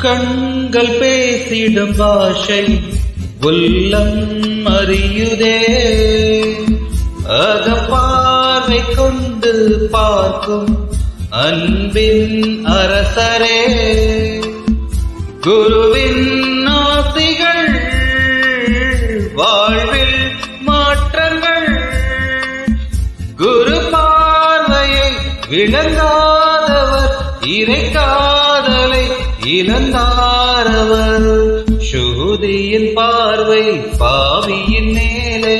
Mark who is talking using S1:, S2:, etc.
S1: கண்கள் பேசிடும் பாஷை உள்ளம் அறியுதே. அக பார்வை கொண்டு பார்க்கும் அன்பின் அரசரே. குருவின் ஆசிகள் வாழ்வில் மாற்றங்கள். குரு பார்வையை விளங்காதவர் இறைக்கா இழந்தாரவர் சுகுதியின் பார்வை பாவியின் மேலே.